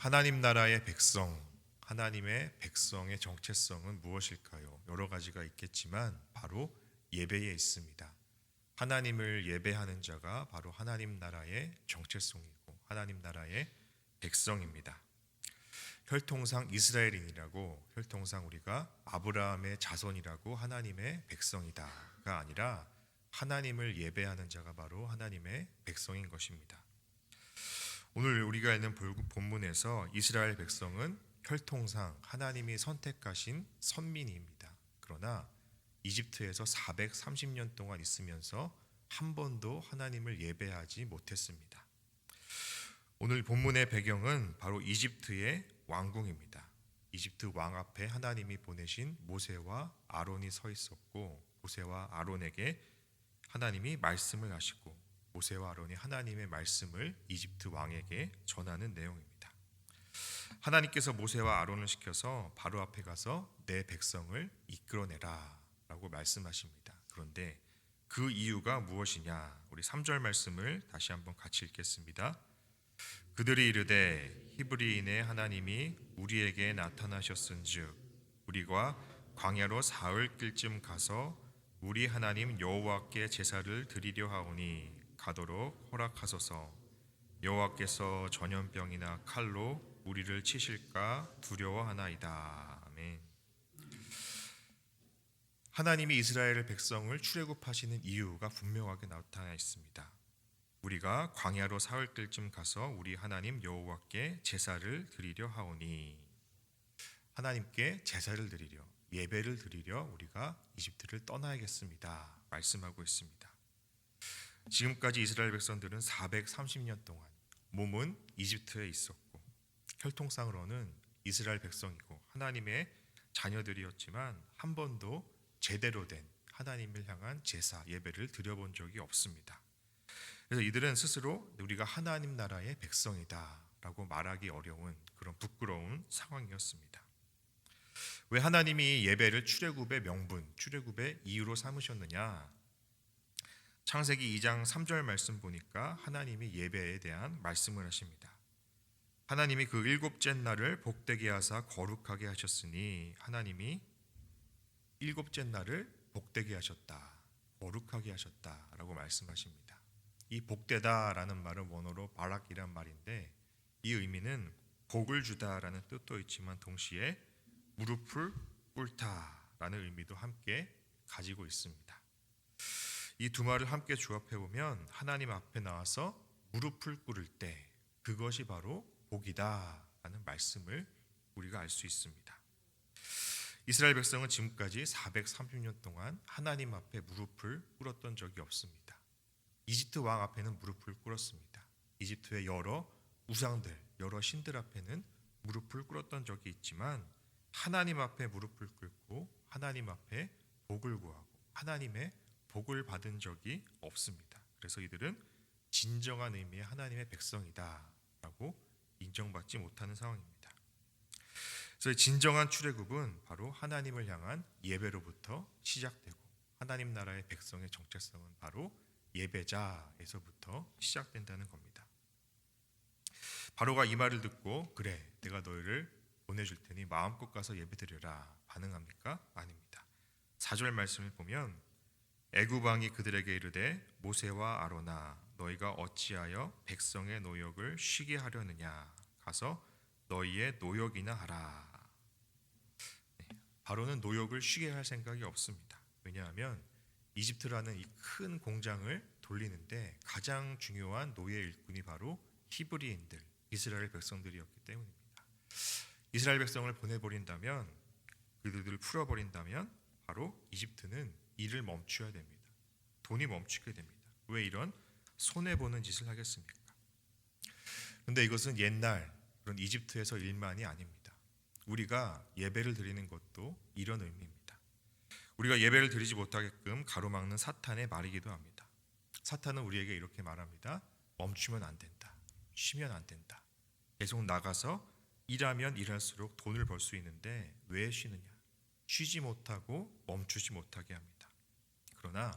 하나님 나라의 백성, 하나님의 백성의 정체성은 무엇일까요? 여러 가지가 있겠지만 바로 예배에 있습니다. 하나님을 예배하는 자가 바로 하나님 나라의 정체성이고 하나님 나라의 백성입니다. 혈통상 이스라엘인이라고 혈통상 우리가 아브라함의 자손이라고 하나님의 백성이다가 아니라 하나님을 예배하는 자가 바로 하나님의 백성인 것입니다. 오늘 우리가 읽는 본문에서 이스라엘 백성은 혈통상 하나님이 선택하신 선민입니다. 그러나 이집트에서 430년 동안 있으면서 한 번도 하나님을 예배하지 못했습니다. 오늘 본문의 배경은 바로 이집트의 왕궁입니다. 이집트 왕 앞에 하나님이 보내신 모세와 아론이 서 있었고 모세와 아론에게 하나님이 말씀을 하시고 모세와 아론이 하나님의 말씀을 이집트 왕에게 전하는 내용입니다. 하나님께서 모세와 아론을 시켜서 바로 앞에 가서 내 백성을 이끌어내라라고 말씀하십니다. 그런데 그 이유가 무엇이냐? 우리 3절 말씀을 다시 한번 같이 읽겠습니다. 그들이 이르되 히브리인의 하나님이 우리에게 나타나셨은즉 우리가 광야로 사흘 길쯤 가서 우리 하나님 여호와께 제사를 드리려 하오니 가도록 허락하소서. 여호와께서 전염병이나 칼로 우리를 치실까 두려워하나이다. 아멘. 하나님이 이스라엘 백성을 출애굽하시는 이유가 분명하게 나타나 있습니다. 우리가 광야로 사흘 길쯤 가서 우리 하나님 여호와께 제사를 드리려 하오니 하나님께 제사를 드리려 예배를 드리려 우리가 이집트를 떠나야겠습니다. 말씀하고 있습니다. 지금까지 이스라엘 백성들은 430년 동안 몸은 이집트에 있었고 혈통상으로는 이스라엘 백성이고 하나님의 자녀들이었지만 한 번도 제대로 된 하나님을 향한 제사 예배를 드려본 적이 없습니다. 그래서 이들은 스스로 우리가 하나님 나라의 백성이다라고 말하기 어려운 그런 부끄러운 상황이었습니다. 왜 하나님이 예배를 출애굽의 명분, 출애굽의 이유로 삼으셨느냐? 창세기 2장 3절 말씀 보니까 하나님이 예배에 대한 말씀을 하십니다. 하나님이 그 일곱째 날을 복되게 하사 거룩하게 하셨으니 하나님이 일곱째 날을 복되게 하셨다. 거룩하게 하셨다라고 말씀하십니다. 이 복되다라는 말은 원어로 바락이란 말인데 이 의미는 복을 주다라는 뜻도 있지만 동시에 무릎을 꿇다라는 의미도 함께 가지고 있습니다. 이 두 말을 함께 조합해 보면 하나님 앞에 나와서 무릎을 꿇을 때 그것이 바로 복이다라는 말씀을 우리가 알 수 있습니다. 이스라엘 백성은 지금까지 430년 동안 하나님 앞에 무릎을 꿇었던 적이 없습니다. 이집트 왕 앞에는 무릎을 꿇었습니다. 이집트의 여러 우상들, 여러 신들 앞에는 무릎을 꿇었던 적이 있지만 하나님 앞에 무릎을 꿇고 하나님 앞에 복을 구하고 하나님의 복을 받은 적이 없습니다. 그래서 이들은 진정한 의미의 하나님의 백성이다라고 인정받지 못하는 상황입니다. 그래서 진정한 출애굽은 바로 하나님을 향한 예배로부터 시작되고 하나님 나라의 백성의 정체성은 바로 예배자에서부터 시작된다는 겁니다. 바로가 이 말을 듣고 그래 내가 너희를 보내줄 테니 마음껏 가서 예배드려라 반응합니까? 아닙니다. 4절 말씀을 보면 애구방이 그들에게 이르되 모세와 아로나 너희가 어찌하여 백성의 노역을 쉬게 하려느냐 가서 너희의 노역이나 하라. 네, 바로는 노역을 쉬게 할 생각이 없습니다. 왜냐하면 이집트라는 이 큰 공장을 돌리는데 가장 중요한 노예 일꾼이 바로 히브리인들, 이스라엘 백성들이었기 때문입니다. 이스라엘 백성을 보내버린다면 그들을 풀어버린다면 바로 이집트는 일을 멈춰야 됩니다. 돈이 멈추게 됩니다. 왜 이런 손해 보는 짓을 하겠습니까? 그런데 이것은 옛날 그런 이집트에서 일만이 아닙니다. 우리가 예배를 드리는 것도 이런 의미입니다. 우리가 예배를 드리지 못하게끔 가로막는 사탄의 말이기도 합니다. 사탄은 우리에게 이렇게 말합니다. 멈추면 안 된다. 쉬면 안 된다. 계속 나가서 일하면 일할수록 돈을 벌 수 있는데 왜 쉬느냐? 쉬지 못하고 멈추지 못하게 합니다. 그러나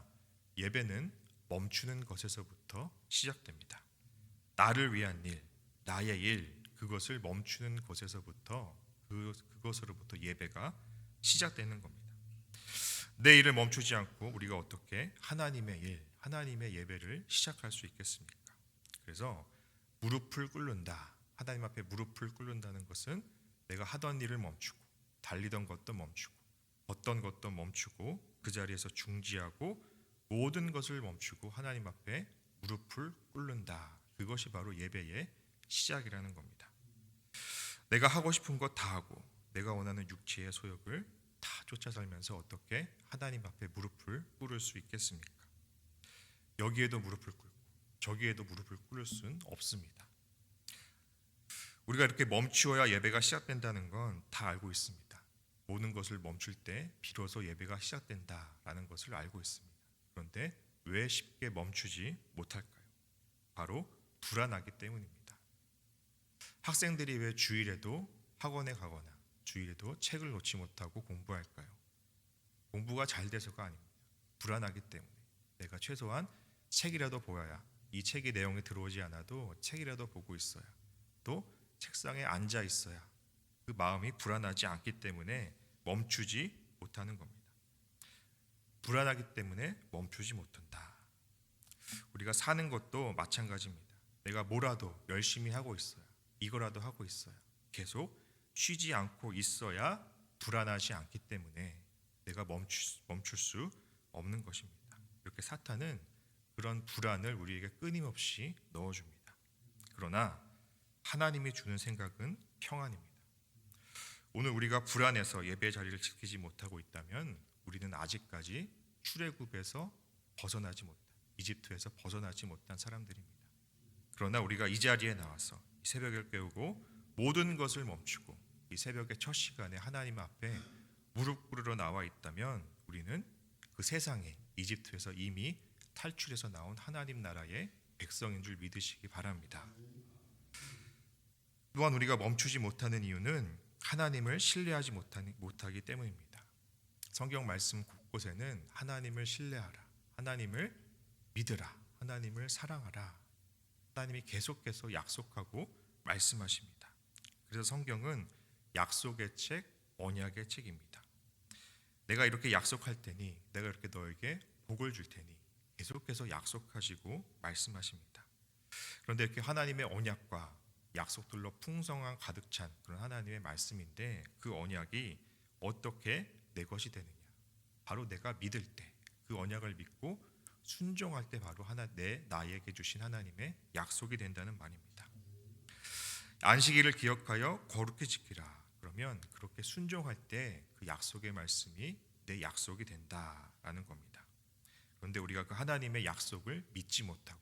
예배는 멈추는 것에서부터 시작됩니다. 나를 위한 일, 나의 일, 그것을 멈추는 곳에서부터 그 그것으로부터 예배가 시작되는 겁니다. 내 일을 멈추지 않고 우리가 어떻게 하나님의 일, 하나님의 예배를 시작할 수 있겠습니까? 그래서 무릎을 꿇는다. 하나님 앞에 무릎을 꿇는다는 것은 내가 하던 일을 멈추고 달리던 것도 멈추고 어떤 것도 멈추고 그 자리에서 중지하고 모든 것을 멈추고 하나님 앞에 무릎을 꿇는다. 그것이 바로 예배의 시작이라는 겁니다. 내가 하고 싶은 것 다 하고 내가 원하는 육체의 소욕을 다 쫓아 살면서 어떻게 하나님 앞에 무릎을 꿇을 수 있겠습니까? 여기에도 무릎을 꿇고 저기에도 무릎을 꿇을 수는 없습니다. 우리가 이렇게 멈추어야 예배가 시작된다는 건 다 알고 있습니다. 모든 것을 멈출 때 비로소 예배가 시작된다라는 것을 알고 있습니다. 그런데 왜 쉽게 멈추지 못할까요? 바로 불안하기 때문입니다. 학생들이 왜 주일에도 학원에 가거나 주일에도 책을 놓지 못하고 공부할까요? 공부가 잘 돼서가 아닙니다. 불안하기 때문에 내가 최소한 책이라도 보아야 이 책의 내용이 들어오지 않아도 책이라도 보고 있어야 또 책상에 앉아 있어야 그 마음이 불안하지 않기 때문에 멈추지 못하는 겁니다. 불안하기 때문에 멈추지 못한다. 우리가 사는 것도 마찬가지입니다. 내가 뭐라도 열심히 하고 있어요. 이거라도 하고 있어요. 계속 쉬지 않고 있어야 불안하지 않기 때문에 내가 멈출, 멈출 수 없는 것입니다. 이렇게 사탄은 그런 불안을 우리에게 끊임없이 넣어줍니다. 그러나 하나님이 주는 생각은 평안입니다. 오늘 우리가 불안해서 예배 자리를 지키지 못하고 있다면 우리는 아직까지 출애굽에서 벗어나지 못한 이집트에서 벗어나지 못한 사람들입니다. 그러나 우리가 이 자리에 나와서 이 새벽을 깨우고 모든 것을 멈추고 이 새벽의 첫 시간에 하나님 앞에 무릎 꿇으러 나와 있다면 우리는 그 세상에 이집트에서 이미 탈출해서 나온 하나님 나라의 백성인 줄 믿으시기 바랍니다. 또한 우리가 멈추지 못하는 이유는 하나님을 신뢰하지 못하기 때문입니다. 성경 말씀 곳곳에는 하나님을 신뢰하라, 하나님을 믿으라, 하나님을 사랑하라, 하나님이 계속해서 약속하고 말씀하십니다. 그래서 성경은 약속의 책, 언약의 책입니다. 내가 이렇게 약속할 테니, 내가 이렇게 너에게 복을 줄 테니 계속해서 약속하시고 말씀하십니다. 그런데 이렇게 하나님의 언약과 약속들로 풍성한 가득 찬 그런 하나님의 말씀인데 그 언약이 어떻게 내 것이 되느냐? 바로 내가 믿을 때 그 언약을 믿고 순종할 때 바로 하나 내 나에게 주신 하나님의 약속이 된다는 말입니다. 안식일을 기억하여 거룩히 지키라. 그러면 그렇게 순종할 때 그 약속의 말씀이 내 약속이 된다라는 겁니다. 그런데 우리가 그 하나님의 약속을 믿지 못하고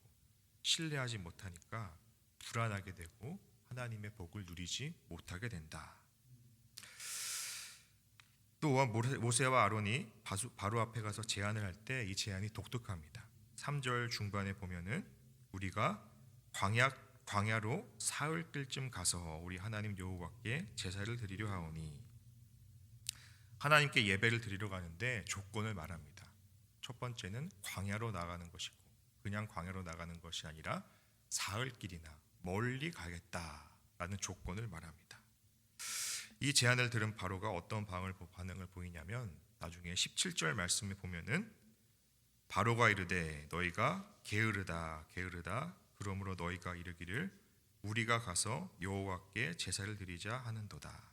신뢰하지 못하니까 불안하게 되고 하나님의 복을 누리지 못하게 된다. 또 모세와 아론이 바로 앞에 가서 제안을 할 때 이 제안이 독특합니다. 3절 중반에 보면은 우리가 광야 광야로 사흘 뜰쯤 가서 우리 하나님 여호와께 제사를 드리려 하오니 하나님께 예배를 드리러 가는데 조건을 말합니다. 첫 번째는 광야로 나가는 것이고 그냥 광야로 나가는 것이 아니라 사흘 길이나 멀리 가겠다라는 조건을 말합니다. 이 제안을 들은 바로가 어떤 반응을 보이냐면 나중에 17절 말씀에 보면은 바로가 이르되 너희가 게으르다 게으르다 그러므로 너희가 이르기를 우리가 가서 여호와께 제사를 드리자 하는도다.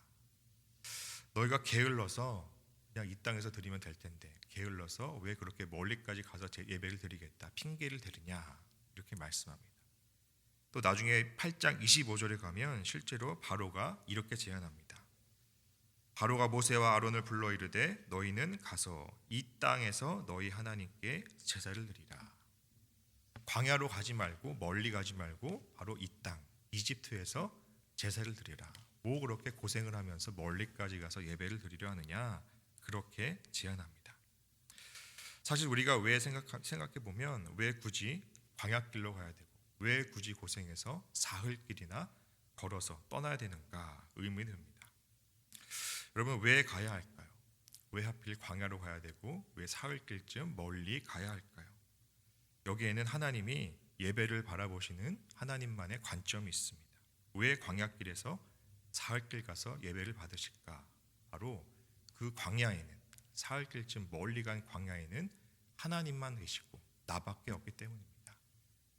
너희가 게을러서 그냥 이 땅에서 드리면 될 텐데 게을러서 왜 그렇게 멀리까지 가서 예배를 드리겠다 핑계를 대느냐 이렇게 말씀합니다. 또 나중에 8장 25절에 가면 실제로 바로가 이렇게 제안합니다. 바로가 모세와 아론을 불러 이르되 너희는 가서 이 땅에서 너희 하나님께 제사를 드리라. 광야로 가지 말고 멀리 가지 말고 바로 이 땅 이집트에서 제사를 드리라. 뭐 그렇게 고생을 하면서 멀리까지 가서 예배를 드리려 하느냐 그렇게 제안합니다. 사실 우리가 왜 생각 생각해 보면 왜 굳이 광야길로 가야 되고 왜 굳이 고생해서 사흘 길이나 걸어서 떠나야 되는가 의문이 듭니다. 여러분 왜 가야 할까요? 왜 하필 광야로 가야 되고 왜 사흘 길쯤 멀리 가야 할까요? 여기에는 하나님이 예배를 바라보시는 하나님만의 관점이 있습니다. 왜 광야길에서 사흘길 가서 예배를 받으실까? 바로 그 광야에는 사흘길쯤 멀리 간 광야에는 하나님만 계시고 나밖에 없기 때문입니다.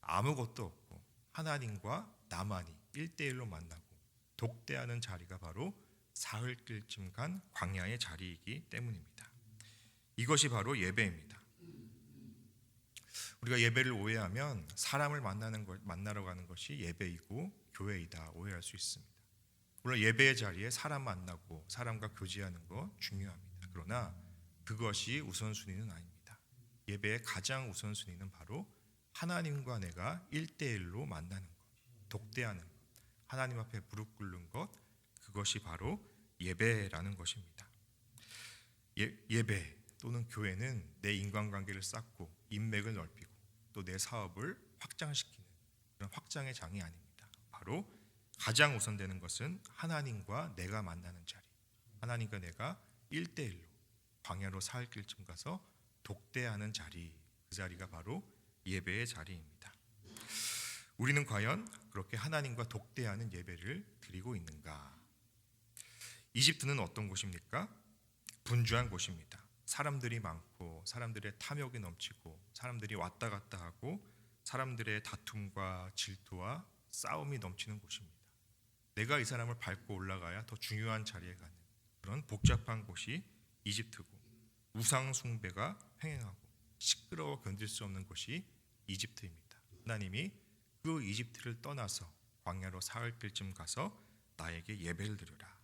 아무것도 없고 하나님과 나만이 일대일로 만나고 독대하는 자리가 바로 사흘길쯤 간 광야의 자리이기 때문입니다. 이것이 바로 예배입니다. 우리가 예배를 오해하면 사람을 만나는 것, 만나러 가는 것이 예배이고 교회이다 오해할 수 있습니다. 물론 예배의 자리에 사람 만나고 사람과 교제하는 거 중요합니다. 그러나 그것이 우선순위는 아닙니다. 예배의 가장 우선순위는 바로 하나님과 내가 일대일로 만나는 것, 독대하는 것, 하나님 앞에 무릎 꿇는 것, 그것이 바로 예배라는 것입니다. 예, 예배 또는 교회는 내 인간관계를 쌓고 인맥을 넓히고 또 내 사업을 확장시키는 그런 확장의 장이 아닙니다. 바로 가장 우선되는 것은 하나님과 내가 만나는 자리. 하나님과 내가 일대일로 광야로 사흘길쯤 가서 독대하는 자리. 그 자리가 바로 예배의 자리입니다. 우리는 과연 그렇게 하나님과 독대하는 예배를 드리고 있는가? 이집트는 어떤 곳입니까? 분주한 곳입니다. 사람들이 많고 사람들의 탐욕이 넘치고 사람들이 왔다 갔다 하고 사람들의 다툼과 질투와 싸움이 넘치는 곳입니다. 내가 이 사람을 밟고 올라가야 더 중요한 자리에 가는 그런 복잡한 곳이 이집트고 우상 숭배가 횡행하고 시끄러워 견딜 수 없는 곳이 이집트입니다. 하나님이 그 이집트를 떠나서 광야로 사흘길쯤 가서 나에게 예배를 드려라.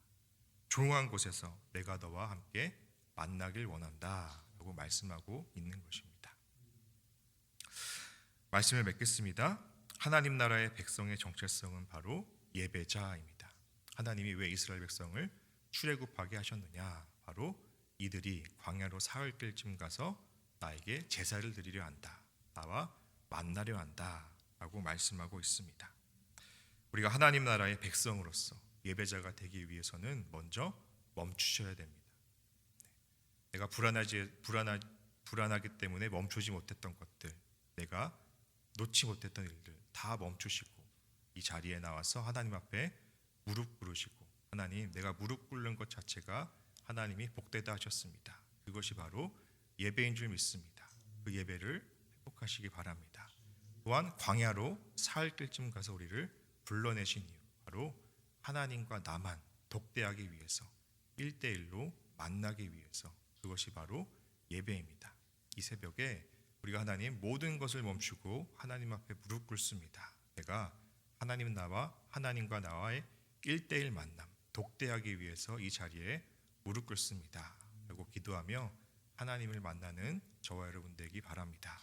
조용한 곳에서 내가 너와 함께 만나길 원한다 라고 말씀하고 있는 것입니다. 말씀을 맺겠습니다. 하나님 나라의 백성의 정체성은 바로 예배자입니다. 하나님이 왜 이스라엘 백성을 출애굽하게 하셨느냐? 바로 이들이 광야로 사흘길쯤 가서 나에게 제사를 드리려 한다. 나와 만나려 한다라고 말씀하고 있습니다. 우리가 하나님 나라의 백성으로서 예배자가 되기 위해서는 먼저 멈추셔야 됩니다. 네. 내가 불안하지 불안하 불안하기 때문에 멈추지 못했던 것들, 내가 놓지 못했던 일들 다 멈추시고 이 자리에 나와서 하나님 앞에 무릎 꿇으시고 하나님 내가 무릎 꿇는 것 자체가 하나님이 복되다 하셨습니다. 그것이 바로 예배인 줄 믿습니다. 그 예배를 회복하시기 바랍니다. 또한 광야로 사흘 길쯤 가서 우리를 불러내신 이유 바로 하나님과 나만 독대하기 위해서 일대일로 만나기 위해서 그것이 바로 예배입니다. 이 새벽에 우리가 하나님 모든 것을 멈추고 하나님 앞에 무릎 꿇습니다. 내가 하나님 나와 하나님과 나와의 일대일 만남 독대하기 위해서 이 자리에 무릎 꿇습니다. 라고 기도하며 하나님을 만나는 저와 여러분 되기 바랍니다.